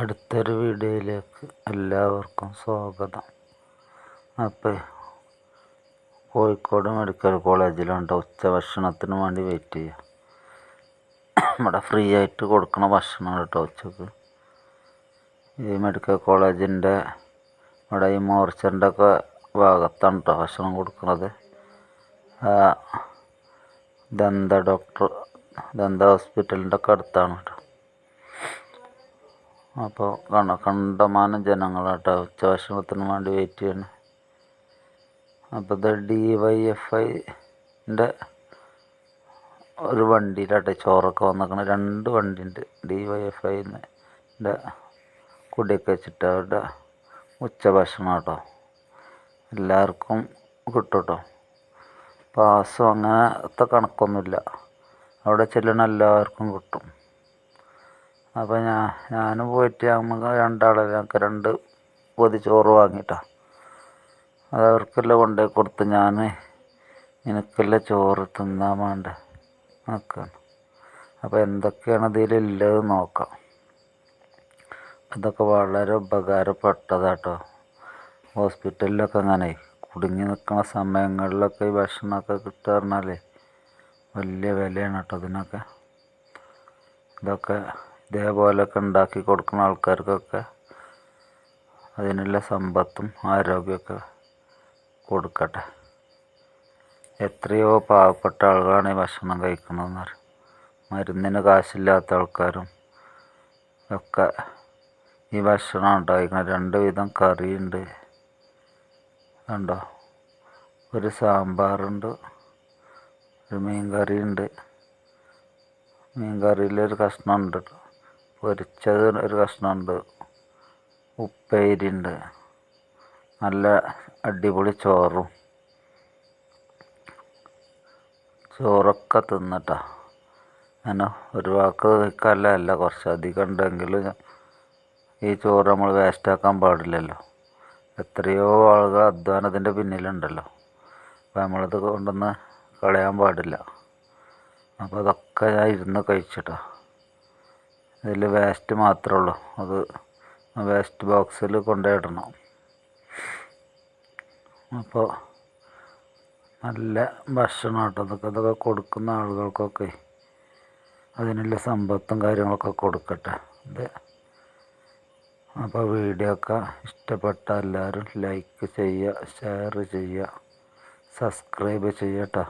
അടുത്തൊരു വീഡിയോയിലേക്ക് എല്ലാവർക്കും സ്വാഗതം. അപ്പോൾ കോഴിക്കോട് മെഡിക്കൽ കോളേജിലുണ്ട്. ഉച്ചഭക്ഷണത്തിന് വേണ്ടി വെയിറ്റ് ചെയ്യുക ഇവിടെ ഫ്രീ ആയിട്ട് കൊടുക്കണ ഭക്ഷണം കേട്ടോ ഉച്ചയ്ക്ക്. ഈ മെഡിക്കൽ കോളേജിന്റെ ഇവിടെ ഈ മോർച്ചറിന്റെ ഒക്കെ ഭാഗത്താണ് കേട്ടോ ഭക്ഷണം കൊടുക്കുന്നത് ദന്ത ഡോക്ടർ ദന്ത ഹോസ്പിറ്റലിന്റെ ഒക്കെ അടുത്താണ് കേട്ടോ. അപ്പോൾ കണ്ട കണ്ടമാനം ജനങ്ങളാട്ടോ ഉച്ചഭക്ഷണത്തിന് വേണ്ടി വെയിറ്റ് ചെയ്യണം. അപ്പോൾ ഇത് ഡി വൈ എഫ് ഐന്റെ ഒരു വണ്ടിയിലാട്ടെ ചോറൊക്കെ വന്നേക്കണം. രണ്ട് വണ്ടി ഉണ്ട് ഡി വൈ എഫ് ഐന്റെ കുടിയൊക്കെ വെച്ചിട്ട് അവരുടെ ഉച്ചഭക്ഷണം കേട്ടോ എല്ലാവർക്കും കിട്ടും കേട്ടോ പാസും അങ്ങനത്തെ കണക്കൊന്നുമില്ല. അവിടെ ചെല്ലണ എല്ലാവർക്കും കിട്ടും. അപ്പോൾ ഞാൻ ഞാനും പോയിട്ട് നമുക്ക് രണ്ടാളെ ഞങ്ങൾക്ക് രണ്ട് പൊതി ചോറ് വാങ്ങിയിട്ടാണ് അത് അവർക്കെല്ലാം കൊണ്ടുപോയി കൊടുത്ത് ഞാൻ എനിക്കെല്ലാം ചോറ് തിന്നാൻ വേണ്ട നോക്കാണ്. അപ്പോൾ എന്തൊക്കെയാണ് ഇതിലുള്ളത് നോക്കാം. ഇതൊക്കെ വളരെ ഉപകാരപ്പെട്ടതാട്ടോ. ഹോസ്പിറ്റലിലൊക്കെ അങ്ങനെ കുടുങ്ങി നിൽക്കുന്ന സമയങ്ങളിലൊക്കെ ഈ ഭക്ഷണമൊക്കെ കിട്ടുക പറഞ്ഞാൽ വലിയ വിലയാണ് കേട്ടോ ഇതിനൊക്കെ. ഇതൊക്കെ ഇതേപോലെയൊക്കെ ഉണ്ടാക്കി കൊടുക്കുന്ന ആൾക്കാർക്കൊക്കെ അതിനുള്ള സമ്പത്തും ആരോഗ്യമൊക്കെ കൊടുക്കട്ടെ. എത്രയോ പാവപ്പെട്ട ആളുകളാണ് ഈ ഭക്ഷണം കഴിക്കുന്നതെന്ന് പറയും മരുന്നിന് കാശില്ലാത്ത ആൾക്കാരും ഒക്കെ ഈ ഭക്ഷണം ഉണ്ടായിരിക്കണം രണ്ട് വിധം കറിയുണ്ട്. കണ്ടോ? ഒരു സാമ്പാറുണ്ട് ഒരു മീൻ കറിയുണ്ട് മീൻ കറിയിലൊരു കഷ്ണം ഉണ്ട് പൊരിച്ചത് ഒരു കഷ്ണമുണ്ട്. ഉപ്പേരിയുണ്ട്. നല്ല അടിപൊളി ചോറും. ചോറൊക്കെ തിന്നട്ടാ. അങ്ങനെ ഒരു വാക്ക് കഴിക്കാനല്ല കുറച്ച് അധികം ഉണ്ടെങ്കിൽ ഈ ചോറ് നമ്മൾ വേസ്റ്റാക്കാൻ പാടില്ലല്ലോ. എത്രയോ ആളുകൾ അധ്വാനത്തിന്റെ പിന്നിലുണ്ടല്ലോ. അപ്പോൾ നമ്മളത് കൊണ്ടൊന്ന് കളയാൻ പാടില്ല. അപ്പോൾ അതൊക്കെ ഞാൻ ഇരുന്ന് കഴിച്ചിട്ടാ. ഇതിൽ വേസ്റ്റ് മാത്രമേ ഉള്ളൂ. അത് വേസ്റ്റ് ബോക്സിൽ കൊണ്ടുപോയിടണം അപ്പോൾ നല്ല ഭക്ഷണം കേട്ടോ അതൊക്കെ. അതൊക്കെ കൊടുക്കുന്ന ആളുകൾക്കൊക്കെ അതിനുള്ള സമ്പത്തും കാര്യങ്ങളൊക്കെ കൊടുക്കട്ടെ. ഇത് അപ്പോൾ വീഡിയോ ഒക്കെ ഇഷ്ടപ്പെട്ട എല്ലാവരും ലൈക്ക് ചെയ്യുക ഷെയർ ചെയ്യുക സബ്സ്ക്രൈബ് ചെയ്യട്ടോ